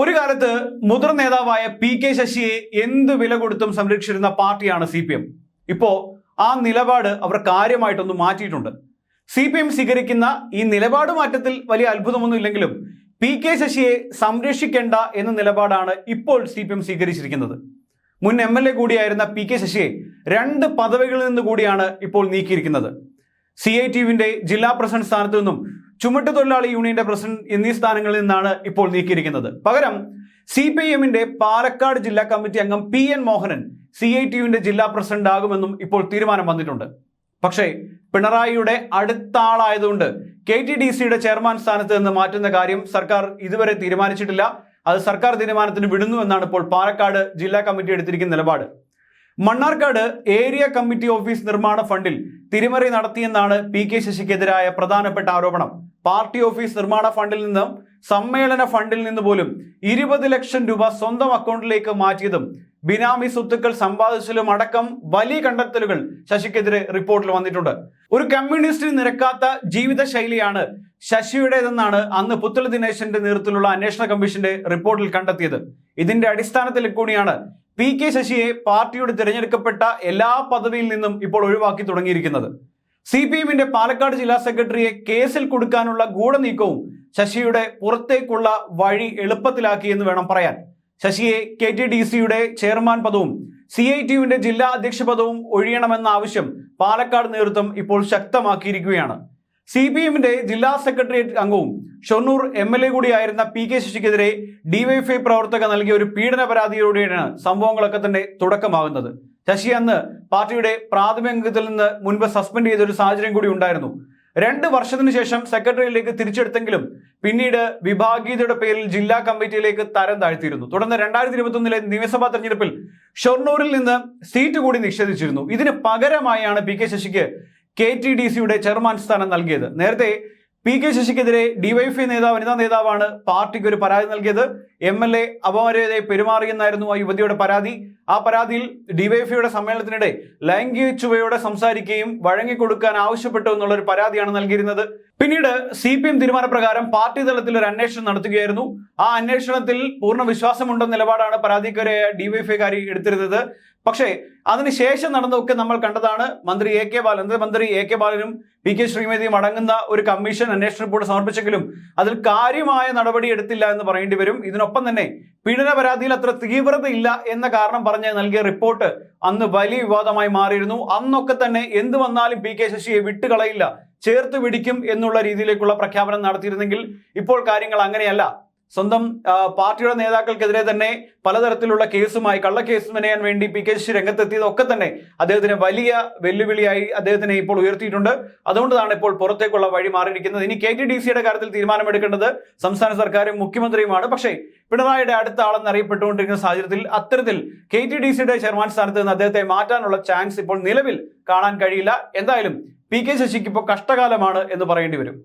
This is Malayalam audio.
ഒരു കാലത്ത് മുതിർന്ന നേതാവായ പി കെ ശശിയെ എന്ത് വില കൊടുത്തും സംരക്ഷിച്ചിരുന്ന പാർട്ടിയാണ് സി പി എം. ഇപ്പോ ആ നിലപാട് അവർ കാര്യമായിട്ടൊന്ന് മാറ്റിയിട്ടുണ്ട്. സി പി എം സ്വീകരിക്കുന്ന ഈ നിലപാട് മാറ്റത്തിൽ വലിയ അത്ഭുതമൊന്നും ഇല്ലെങ്കിലും പി കെ ശശിയെ സംരക്ഷിക്കേണ്ട എന്ന നിലപാടാണ് ഇപ്പോൾ സി പി എം സ്വീകരിച്ചിരിക്കുന്നത്. മുൻ എം എൽ എ കൂടിയായിരുന്ന പി കെ ശശിയെ രണ്ട് പദവികളിൽ നിന്ന് കൂടിയാണ് ഇപ്പോൾ നീക്കിയിരിക്കുന്നത്. സി ഐ ടി ജില്ലാ പ്രസിഡന്റ് സ്ഥാനത്തു നിന്നും ചുമട്ടുതൊഴിലാളി യൂണിയന്റെ പ്രസിഡന്റ് എന്നീ സ്ഥാനങ്ങളിൽ നിന്നാണ് ഇപ്പോൾ നീക്കിയിരിക്കുന്നത്. പകരം സി പി എമ്മിന്റെ പാലക്കാട് ജില്ലാ കമ്മിറ്റി അംഗം P N Mohanan C I T യുവിന്റെ ജില്ലാ പ്രസിഡന്റ് ആകുമെന്നും ഇപ്പോൾ തീരുമാനം വന്നിട്ടുണ്ട്. പക്ഷേ പിണറായിയുടെ അടുത്ത ആളായതുകൊണ്ട് കെ ടി ഡി സിയുടെ ചെയർമാൻ സ്ഥാനത്ത് നിന്ന് മാറ്റുന്ന കാര്യം സർക്കാർ ഇതുവരെ തീരുമാനിച്ചിട്ടില്ല. അത് സർക്കാർ തീരുമാനത്തിന് വിടുന്നു എന്നാണ് ഇപ്പോൾ പാലക്കാട് ജില്ലാ കമ്മിറ്റി എടുത്തിരിക്കുന്ന നിലപാട്. മണ്ണാർക്കാട് ഏരിയ കമ്മിറ്റി ഓഫീസ് നിർമ്മാണ ഫണ്ടിൽ തിരിമറി നടത്തിയെന്നാണ് പി കെ ശശിക്കെതിരായ പ്രധാനപ്പെട്ട ആരോപണം. പാർട്ടി ഓഫീസ് നിർമ്മാണ ഫണ്ടിൽ നിന്നും സമ്മേളന ഫണ്ടിൽ നിന്ന് പോലും ഇരുപത് ലക്ഷം രൂപ സ്വന്തം അക്കൗണ്ടിലേക്ക് മാറ്റിയതും ബിനാമി സ്വത്തുക്കൾ സമ്പാദിച്ചതിലും അടക്കം വലിയ കണ്ടെത്തലുകൾ ശശിക്കെതിരെ റിപ്പോർട്ടിൽ വന്നിട്ടുണ്ട്. ഒരു കമ്മ്യൂണിസ്റ്റിന് നിരക്കാത്ത ജീവിതശൈലിയാണ് ശശിയുടേതെന്നാണ് അന്ന് പുത്തല ദിനേശന്റെ നേതൃത്വത്തിലുള്ള അന്വേഷണ കമ്മീഷന്റെ റിപ്പോർട്ടിൽ കണ്ടെത്തിയത്. ഇതിന്റെ അടിസ്ഥാനത്തിൽ കൂടിയാണ് പി കെ ശശിയെ പാർട്ടിയുടെ തിരഞ്ഞെടുക്കപ്പെട്ട എല്ലാ പദവിയിൽ നിന്നും ഇപ്പോൾ ഒഴിവാക്കി തുടങ്ങിയിരിക്കുന്നത്. സി പി എമ്മിന്റെ പാലക്കാട് ജില്ലാ സെക്രട്ടറിയെ കേസിൽ കൊടുക്കാനുള്ള ഗൂഢനീക്കവും ശശിയുടെ പുറത്തേക്കുള്ള വഴി എളുപ്പത്തിലാക്കി എന്ന് വേണം പറയാൻ. ശശിയെ കെ ടി ഡി സിയുടെ ചെയർമാൻ പദവും സി ഐ ടിയുവിന്റെ ജില്ലാ അധ്യക്ഷ പദവും ഒഴിയണമെന്ന ആവശ്യം പാലക്കാട് നേതൃത്വം ഇപ്പോൾ ശക്തമാക്കിയിരിക്കുകയാണ്. സി പി എമ്മിന്റെ ജില്ലാ സെക്രട്ടേറിയറ്റ് അംഗവും ഷൊർണൂർ എം എൽ എ കൂടിയായിരുന്ന പി കെ ശശിക്കെതിരെ ഡിവൈഎഫ്ഐ പ്രവർത്തക നൽകിയ ഒരു പീഡന പരാതിയോടെയാണ് സംഭവങ്ങളൊക്കെ തന്നെ തുടക്കമാകുന്നത്. ശശി അന്ന് പാർട്ടിയുടെ പ്രാഥമികത്തിൽ നിന്ന് മുൻപ് സസ്പെൻഡ് ചെയ്ത ഒരു സാഹചര്യം കൂടി ഉണ്ടായിരുന്നു. രണ്ട് വർഷത്തിനു ശേഷം സെക്രട്ടറിയിലേക്ക് തിരിച്ചെടുത്തെങ്കിലും പിന്നീട് വിഭാഗീയതയുടെ പേരിൽ ജില്ലാ കമ്മിറ്റിയിലേക്ക് തരം താഴ്ത്തിയിരുന്നു. തുടർന്ന് രണ്ടായിരത്തി ഇരുപത്തൊന്നിലെ നിയമസഭാ തെരഞ്ഞെടുപ്പിൽ ഷൊർണൂരിൽ നിന്ന് സീറ്റ് കൂടി നിഷേധിച്ചിരുന്നു. ഇതിന് പകരമായാണ് പി കെ ശശിക്ക് കെ ടി ഡി സിയുടെ ചെയർമാൻ സ്ഥാനം നൽകിയത്. നേരത്തെ പി കെ ശശിക്കെതിരെ ഡിവൈഎഫ്ഐ നേതാവ് വനിതാ നേതാവാണ് പാർട്ടിക്ക് ഒരു പരാതി നൽകിയത്. എം എൽ എ അപമര്യാദയെ പെരുമാറിയെന്നായിരുന്നു ആ യുവതിയുടെ പരാതി. ആ പരാതിയിൽ ഡിവൈഎഫ്ഐയുടെ സമ്മേളനത്തിനിടെ ലൈംഗിക ചുവയോടെ സംസാരിക്കുകയും വഴങ്ങിക്കൊടുക്കാൻ ആവശ്യപ്പെട്ടു എന്നുള്ള ഒരു പരാതിയാണ് നൽകിയിരുന്നത്. പിന്നീട് സി പി എം തീരുമാനപ്രകാരം പാർട്ടി തലത്തിൽ ഒരു അന്വേഷണം നടത്തുകയായിരുന്നു. ആ അന്വേഷണത്തിൽ പൂർണ വിശ്വാസമുണ്ടെന്ന നിലപാടാണ് പരാതിക്കാരായ ഡിവൈഎഫ്ഐക്കാരി എടുത്തിരുന്നത്. പക്ഷേ അതിനുശേഷം നടന്നതൊക്കെ നമ്മൾ കണ്ടതാണ്. മന്ത്രി എ കെ ബാലൻ മന്ത്രി എ കെ ബാലനും പി കെ ശ്രീമതിയും അടങ്ങുന്ന ഒരു കമ്മീഷൻ അന്വേഷണ റിപ്പോർട്ട് സമർപ്പിച്ചെങ്കിലും അതിൽ കാര്യമായ നടപടി എടുത്തില്ല എന്ന് പറയേണ്ടി വരും. ഇതിനൊപ്പം തന്നെ പീഡന പരാതിയിൽ അത്ര തീവ്രതയില്ല എന്ന കാരണം പറഞ്ഞ് നൽകിയ റിപ്പോർട്ട് അന്ന് വലിയ വിവാദമായി മാറിയിരുന്നു. അന്നൊക്കെ തന്നെ എന്ത് വന്നാലും പി കെ ശശിയെ വിട്ടുകളയില്ല. ചേർത്ത് പിടിക്കും എന്നുള്ള രീതിയിലേക്കുള്ള പ്രഖ്യാപനം നടത്തിയിരുന്നെങ്കിൽ ഇപ്പോൾ കാര്യങ്ങൾ അങ്ങനെയല്ല. സ്വന്തം പാർട്ടിയുടെ നേതാക്കൾക്കെതിരെ തന്നെ പലതരത്തിലുള്ള കേസുമായി കള്ളക്കേസ് മെനയാൻ വേണ്ടി പി കെ ശശി രംഗത്തെത്തിയതൊക്കെ തന്നെ അദ്ദേഹത്തിന് വലിയ വെല്ലുവിളിയായി അദ്ദേഹത്തിനെ ഇപ്പോൾ ഉയർത്തിയിട്ടുണ്ട്. അതുകൊണ്ടാണ് ഇപ്പോൾ പുറത്തേക്കുള്ള വഴി മാറിയിരിക്കുന്നത്. ഇനി കെ ടി ഡി സിയുടെ കാര്യത്തിൽ തീരുമാനമെടുക്കേണ്ടത് സംസ്ഥാന സർക്കാരും മുഖ്യമന്ത്രിയുമാണ്. പക്ഷേ പിണറായിയുടെ അടുത്ത ആളെന്നറിയപ്പെട്ടുകൊണ്ടിരിക്കുന്ന സാഹചര്യത്തിൽ അത്തരത്തിൽ കെ ടി ഡി സിയുടെ ചെയർമാൻ സ്ഥാനത്ത് നിന്ന് അദ്ദേഹത്തെ മാറ്റാനുള്ള ചാൻസ് ഇപ്പോൾ നിലവിൽ കാണാൻ കഴിയില്ല. എന്തായാലും പി കെ ശശിക്ക് ഇപ്പോൾ കഷ്ടകാലമാണ് എന്ന് പറയേണ്ടി വരും.